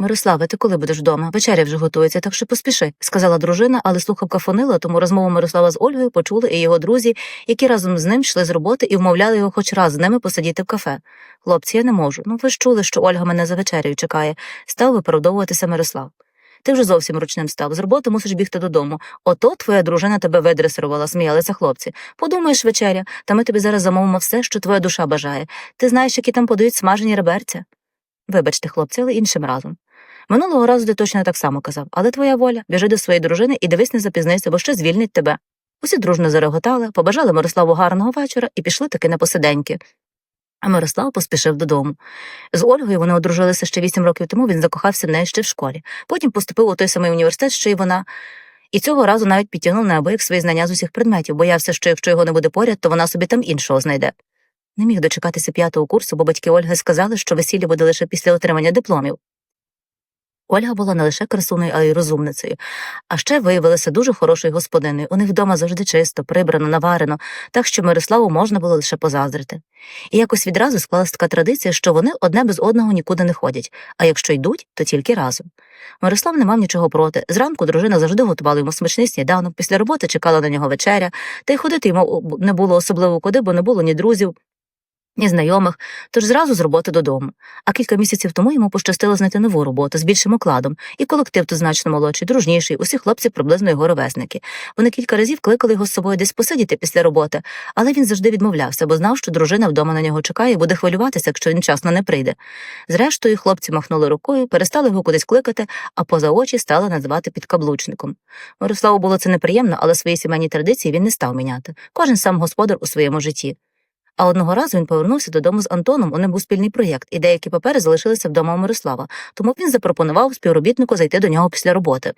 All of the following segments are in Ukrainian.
Мирославе, ти коли будеш вдома? Вечеря вже готується, так що поспіши, сказала дружина, але слухавка фонила, тому розмову Мирослава з Ольгою почули і його друзі, які разом з ним йшли з роботи і вмовляли його хоч раз з ними посидіти в кафе. Хлопці, я не можу. Ну ви ж чули, що Ольга мене за вечерею чекає, став виправдовуватися Мирослав. Ти вже зовсім ручним став. З роботи мусиш бігти додому. Ото твоя дружина тебе видресирувала, сміялися хлопці. Подумаєш, вечеря, та ми тобі зараз замовимо все, що твоя душа бажає. Ти знаєш, які там подають смажені реберця? Вибачте, хлопці, але іншим разом. Минулого разу ти точно так само казав, але твоя воля, біжи до своєї дружини і дивись, не запізнися, бо ще звільнить тебе. Усі дружно зареготали, побажали Мирославу гарного вечора і пішли таки на посиденьки. А Мирослав поспішив додому. З Ольгою вони одружилися ще вісім років тому, він закохався в неї ще в школі. Потім поступив у той самий університет, що й вона. І цього разу навіть підтягнув неабияк свої знання з усіх предметів, боявся, що якщо його не буде поряд, то вона собі там іншого знайде. Не міг дочекатися п'ятого курсу, бо батьки Ольги сказали, що весілля буде лише після отримання дипломів. Ольга була не лише красуною, а й розумницею, а ще виявилася дуже хорошою господиною. У них вдома завжди чисто, прибрано, наварено, так що Мирославу можна було лише позаздрити. І якось відразу склалась така традиція, що вони одне без одного нікуди не ходять, а якщо йдуть, то тільки разом. Мирослав не мав нічого проти. Зранку дружина завжди готувала йому смачний сніданок, після роботи чекала на нього вечеря, та й ходити йому не було особливо куди, бо не було ні друзів, ні знайомих, тож зразу з роботи додому. А кілька місяців тому йому пощастило знайти нову роботу з більшим окладом, і колектив тут значно молодший, дружніший, усі хлопці приблизно його ровесники. Вони кілька разів кликали його з собою десь посидіти після роботи, але він завжди відмовлявся, бо знав, що дружина вдома на нього чекає і буде хвилюватися, якщо він вчасно не прийде. Зрештою, хлопці махнули рукою, перестали його кудись кликати, а поза очі стали називати підкаблучником. Мирославу було це неприємно, але свої сімейні традиції він не став міняти. Кожен сам господар у своєму житті. А одного разу він повернувся додому з Антоном, у них був спільний проєкт, і деякі папери залишилися вдома у Мирослава, тому він запропонував співробітнику зайти до нього після роботи.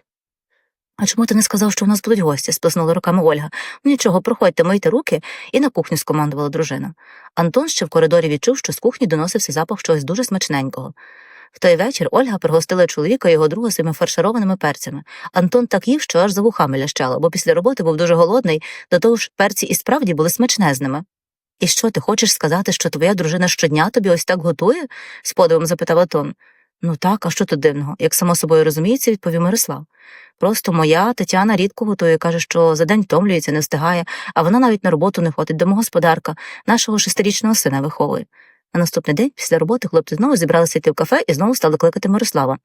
А чому ти не сказав, що у нас будуть гості? сплеснула руками Ольга. «Ну, Нічого, проходьте, мийте руки, і на кухню скомандувала дружина. Антон ще в коридорі відчув, що з кухні доносився запах чогось дуже смачненького. В той вечір Ольга пригостила чоловіка і його друга своїми фаршированими перцями. Антон так їв, що аж за вухами лящало, бо після роботи був дуже голодний, до того ж перці і справді були смачнезними. І що, ти хочеш сказати, що твоя дружина щодня тобі ось так готує? з подивом запитав Атон. Ну так, а що тут дивного? Як само собою розуміється, відповів Мирослав. Просто моя Тетяна рідко готує, каже, що за день втомлюється, не встигає, а вона навіть на роботу не ходить. Домогосподарка, нашого шестирічного сина виховує. На наступний день, після роботи, хлопці знову зібралися йти в кафе і знову стали кликати Мирослава.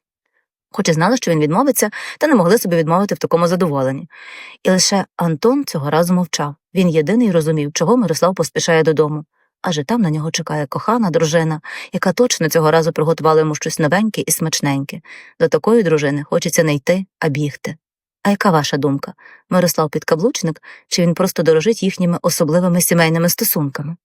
Хоч і знали, що він відмовиться, та не могли собі відмовити в такому задоволенні. І лише Антон цього разу мовчав. Він єдиний розумів, чого Мирослав поспішає додому. Адже там на нього чекає кохана дружина, яка точно цього разу приготувала йому щось новеньке і смачненьке. До такої дружини хочеться не йти, а бігти. А яка ваша думка? Мирослав підкаблучник, чи він просто дорожить їхніми особливими сімейними стосунками?